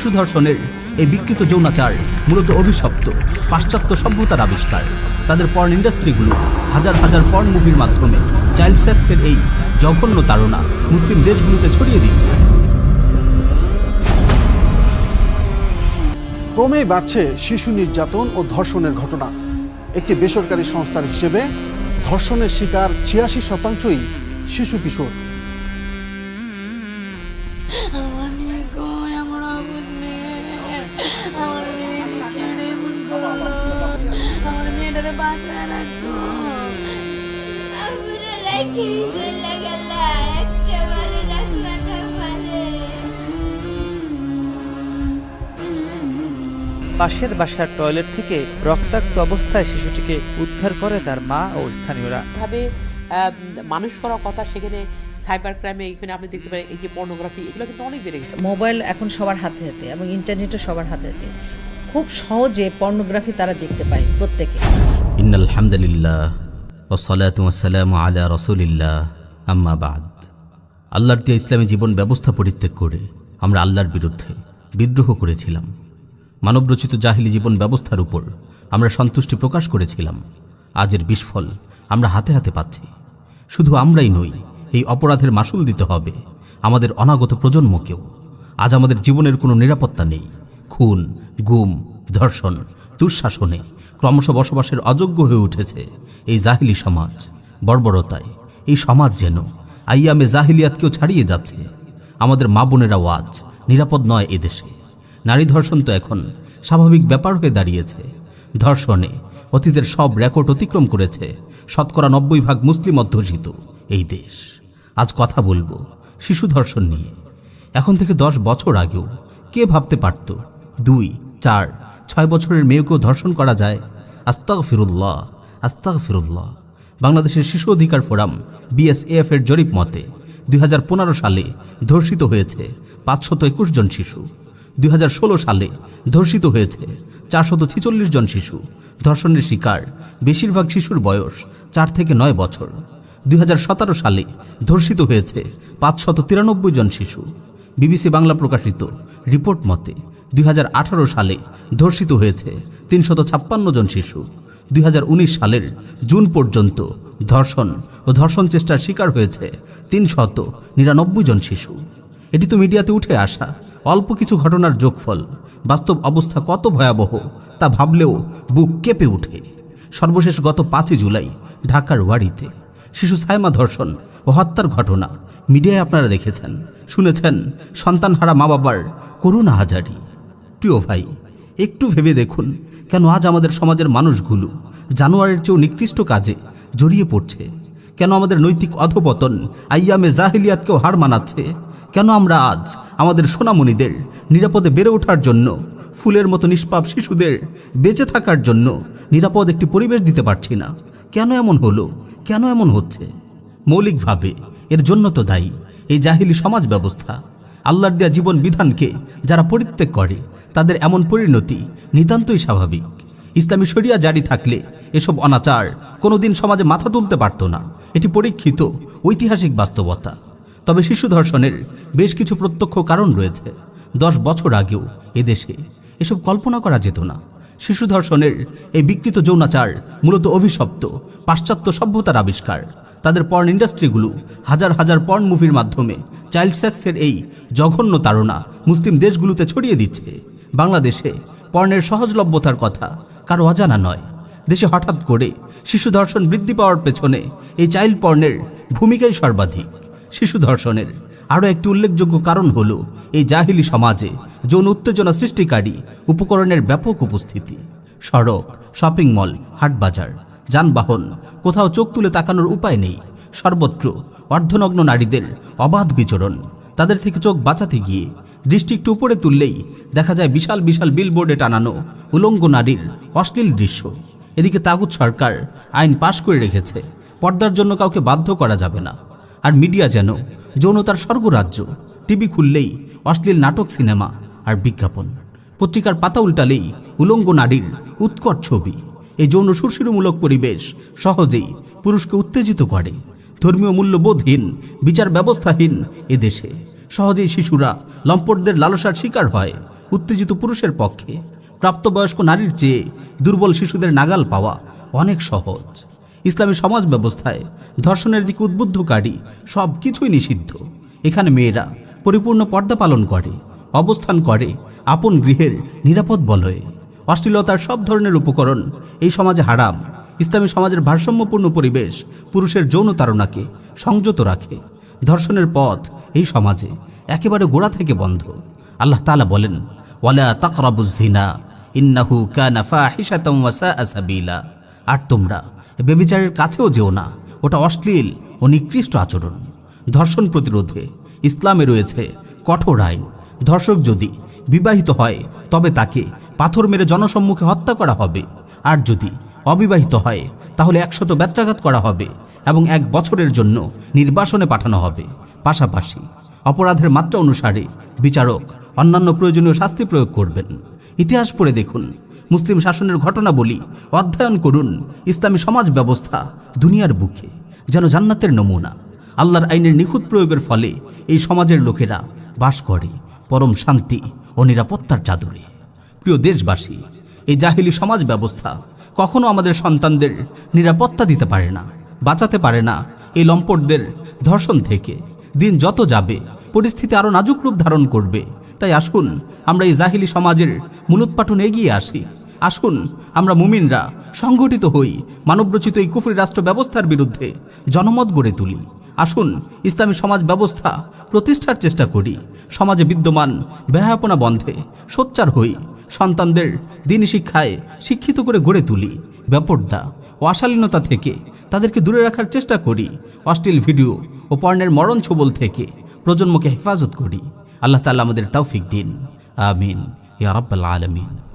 শিশু ধর্ষণের এই বিকৃত যৌনাচার মূলত অভিশপ্ত, পাশ্চাত্য সভ্যতার আবিষ্কার। তাদের পর্ন ইন্ডাস্ট্রিগুলো হাজার হাজার পর্ন মুভির মাধ্যমে চাইল্ড সেক্সের এই জঘন্য তাড়না মুসলিম দেশগুলোতে ছড়িয়ে দিচ্ছে। ক্রমেই বাড়ছে শিশু নির্যাতন ও ধর্ষণের ঘটনা। একটি বেসরকারি সংস্থার হিসেবে ধর্ষণের শিকার ছিয়াশি শতাংশই শিশু কিশোর। মেয়েটারে বাঁচায় আমরা রাখি চলে গেল একটা ভালো রাখবা না পারে পাশের বাসার টয়লেট থেকে রক্তাক্ত অবস্থায় শিশুটিকে উদ্ধার করে তার মা ও স্থানীয়রা। ভাবে মানুষ করার কথা সেখানে সাইবার ক্রাইমে এখানে আপনি দেখতে পারেন এই যে পর্নোগ্রাফি এগুলো কিন্তু অনেক বেড়ে গেছে। মোবাইল এখন সবার হাতে হাতে এবং ইন্টারনেটও সবার হাতে হাতে। খুব সহজে পর্নোগ্রাফি তারা দেখতে পায় প্রত্যেকে। ইন্নাল হামদুলিল্লাহ ওসলাতু ওয়াসসালামু আলা রসুলিল্লাহ। আম্মা বাদ। আল্লাহর দিয়ে ইসলামী জীবন ব্যবস্থা পরিত্যাগ করে আমরা আল্লাহর বিরুদ্ধে বিদ্রোহ করেছিলাম। মানবরচিত জাহিলি জীবন ব্যবস্থার উপর আমরা সন্তুষ্টি প্রকাশ করেছিলাম। আজের বিস্ফল আমরা হাতে হাতে পাচ্ছি। শুধু আমরাই নই, এই অপরাধের মাসুল দিতে হবে আমাদের অনাগত প্রজন্মকেও। আজ আমাদের জীবনের কোনো নিরাপত্তা নেই। খুন, গুম, ধর্ষণ দুঃশাসনে ক্রমশ বসবাসের অযোগ্য হয়ে উঠেছে এই জাহিলি সমাজ, বর্বরতায়। এই সমাজ যেন আইয়ামে জাহিলিয়াতকেও ছাড়িয়ে যাচ্ছে। আমাদের মা বোনেরাও আজ নিরাপদ নয় এদেশে নারী ধর্ষণ তো এখন স্বাভাবিক ব্যাপার হয়ে দাঁড়িয়েছে। ধর্ষণে অতীতের সব রেকর্ড অতিক্রম করেছে শতকরা নব্বই ভাগ মুসলিম অধ্যুষিত এই দেশ। আজ কথা বলব শিশু ধর্ষণ নিয়ে। এখন থেকে দশ বছর আগেও কে ভাবতে পারত? দুই, চার ছয় বছরের মেয়েকেও ধর্ষণ করা যায়। আস্তাক ফিরুল্লাহ আস্তাক ফিরুল্লাহ বাংলাদেশের শিশু অধিকার ফোরাম বিএসএফ এর জরিপ মতে, দুই হাজার পনেরো সালে ধর্ষিত হয়েছে পাঁচশত একুশ জন শিশু। দুই হাজার ষোলো সালে ধর্ষিত হয়েছে চারশত ছিচল্লিশ জন শিশু। ধর্ষণের শিকার বেশিরভাগ শিশুর বয়স চার থেকে নয় বছর। দুই হাজার সতেরো সালে ধর্ষিত হয়েছে পাঁচশত তিরানব্বই জন শিশু। বিবিসি বাংলা প্রকাশিত রিপোর্ট মতে দুই হাজার আঠারো সালে ধর্ষিত হয়েছে তিনশত ছাপ্পান্ন জন শিশু। দুই হাজার উনিশ সালের জুন পর্যন্ত ধর্ষণ ও ধর্ষণ চেষ্টার শিকার হয়েছে তিনশত নিরানব্বই জন শিশু। এটি তো মিডিয়াতে উঠে আসা অল্প কিছু ঘটনার যোগফল। বাস্তব অবস্থা কত ভয়াবহ তা ভাবলেও বুক কেঁপে ওঠে। সর্বশেষ গত পাঁচই জুলাই ঢাকার ওয়ারিতে শিশু সাইমা ধর্ষণ ও হত্যার ঘটনা মিডিয়ায় আপনারা দেখেছেন, শুনেছেন সন্তানহারা মা বাবার করুণা হাজারি। প্রিয় ভাই, একটু ভেবে দেখুন কেন আজ আমাদের সমাজের মানুষগুলো জানোয়ারের চেয়েও নিকৃষ্ট কাজে জড়িয়ে পড়ছে। কেন আমাদের নৈতিক অধপতন আইয়ামে জাহিলিয়াতকেও হার মানাচ্ছে। কেন আমরা আজ আমাদের সোনামণিদের নিরাপদে বেড়ে ওঠার জন্য, ফুলের মতো নিষ্পাপ শিশুদের বেঁচে থাকার জন্য নিরাপদ একটি পরিবেশ দিতে পারছি না? কেন এমন হলো? কেন এমন হচ্ছে? মৌলিকভাবে এর জন্য তো দায়ী এই জাহিলি সমাজ ব্যবস্থা। আল্লাহর দেয়া জীবন বিধানকে যারা পরিত্যাগ করে তাদের এমন পরিণতি নিতান্তই স্বাভাবিক। ইসলামী শরিয়া জারি থাকলে এসব অনাচার কোনোদিন সমাজে মাথা তুলতে পারত না। এটি পরীক্ষিত ঐতিহাসিক বাস্তবতা। তবে শিশু ধর্ষণের বেশ কিছু প্রত্যক্ষ কারণ রয়েছে। দশ বছর আগেও এদেশে এসব কল্পনা করা যেত না। শিশু ধর্ষণের এই বিকৃত যৌনাচার মূলত অভিশপ্ত, পাশ্চাত্য সভ্যতার আবিষ্কার। তাদের পর্ন ইন্ডাস্ট্রিগুলো হাজার হাজার পর্ন মুভির মাধ্যমে চাইল্ড সেক্সের এই জঘন্য তাড়না মুসলিম দেশগুলোতে ছড়িয়ে দিচ্ছে। বাংলাদেশে পর্ণের সহজলভ্যতার কথা কারও অজানা নয়। দেশে হঠাৎ করে শিশু ধর্ষণ বৃদ্ধি পাওয়ার পেছনে এই চাইল্ড পর্ণের ভূমিকাই সর্বাধিক। শিশু ধর্ষণের আরও একটি উল্লেখযোগ্য কারণ হল এই জাহিলি সমাজে যৌন উত্তেজনা সৃষ্টিকারী উপকরণের ব্যাপক উপস্থিতি। সড়ক, শপিং মল, হাটবাজার, যানবাহন, কোথাও চোখ তুলে তাকানোর উপায় নেই। সর্বত্র অর্ধনগ্ন নারীদের অবাধ বিচরণ। তাদের থেকে চোখ বাঁচাতে গিয়ে দৃষ্টি একটু উপরে তুললেই দেখা যায় বিশাল বিশাল বিলবোর্ডে টানানো উলঙ্গ নারীর অশ্লীল দৃশ্য। এদিকে তাগুত সরকার আইন পাশ করে রেখেছে। পর্দার জন্য কাউকে বাধ্য করা যাবে না। আর মিডিয়া যেন যৌনতার স্বর্গরাজ্য। টিভি খুললেই অশ্লীল নাটক, সিনেমা আর বিজ্ঞাপন। পত্রিকার পাতা উল্টালেই উলঙ্গ নারীর উৎকট ছবি। এই যৌন সুরসিরমূলক পরিবেশ সহজেই পুরুষকে উত্তেজিত করে। ধর্মীয় মূল্যবোধহীন বিচার ব্যবস্থাহীন এদেশে সহজেই শিশুরা লম্পটদের লালসার শিকার হয় উত্তেজিত পুরুষের পক্ষে। প্রাপ্তবয়স্ক নারীর চেয়ে দুর্বল শিশুদের নাগাল পাওয়া অনেক সহজ। ইসলামী সমাজ ব্যবস্থায় ধর্ষণের দিকে উদ্বুদ্ধকারী সব কিছুই নিষিদ্ধ। এখানে মেয়েরা পরিপূর্ণ পর্দা পালন করে, অবস্থান করে, আপন গৃহের নিরাপদ বলয়ে। অশ্লীলতার সব ধরনের উপকরণ এই সমাজে হারাম। ইসলামী সমাজের ভারসাম্যপূর্ণ পরিবেশ পুরুষের যৌন তাড়নাকে সংযত রাখে। ধর্ষণের পথ এই সমাজে একেবারে গোড়া থেকে বন্ধ। আল্লাহ তালা বলেন, ওয়ালা তাকরাবুজ্জিনা ইন্নাহু কানা ফাহিশাতাম ওয়া সাআ সাবিলা। আর তোমরা বেবিচারের কাছেও যেও না, ওটা অশ্লীল ও নিকৃষ্ট আচরণ। ধর্ষণ প্রতিরোধে ইসলামে রয়েছে কঠোর আইন। ধর্ষক যদি বিবাহিত হয়, তবে তাকে পাথর মেরে জনসম্মুখে হত্যা করা হবে। আর যদি অবিবাহিত হয়, তাহলে একশত ব্যত্রাঘাত করা হবে এবং এক বছরের জন্য নির্বাসনে পাঠানো হবে। পাশাপাশি অপরাধের মাত্রা অনুসারে বিচারক অন্যান্য প্রয়োজনীয় শাস্তি প্রয়োগ করবেন। ইতিহাস পড়ে দেখুন, মুসলিম শাসনের ঘটনা বলি অধ্যয়ন করুন, ইসলামী সমাজ ব্যবস্থা দুনিয়ার বুকে যেন জান্নাতের নমুনা। আল্লাহর আইনের নিখুঁত প্রয়োগের ফলে এই সমাজের লোকেরা বাস করে পরম শান্তি ও নিরাপত্তার চাদরে। প্রিয় দেশবাসী, এই জাহিলি সমাজ ব্যবস্থা কখনো আমাদের সন্তানদের নিরাপত্তা দিতে পারে না, বাঁচাতে পারে না এই লম্পটদের ধর্ষণ থেকে। দিন যত যাবে, পরিস্থিতি আরও নাজুক রূপ ধারণ করবে। তাই আসুন, আমরা এই জাহিলি সমাজের মূলোৎপাটন এগিয়ে আসি। আসুন, আমরা মুমিনরা সংগঠিত হই, মানবরচিত এই কুফরি রাষ্ট্র ব্যবস্থার বিরুদ্ধে জনমত গড়ে তুলি। আসুন, ইসলামী সমাজ ব্যবস্থা প্রতিষ্ঠার চেষ্টা করি। সমাজে বিদ্যমান ব্যয়াপনা বন্ধে সোচ্চার হই। সন্তানদের দিন শিক্ষায় শিক্ষিত করে গড়ে তুলি ব্যাপারদা ও অশালীনতা থেকে তাদেরকে দূরে রাখার চেষ্টা করি, অশ্লীল ভিডিও ও পর্ণের মরণ ছবল থেকে প্রজন্মকে হেফাজত করি। আল্লাহ তালা আমাদের তৌফিক দিন। আমিন। ইয়ারাবাল আলামিন।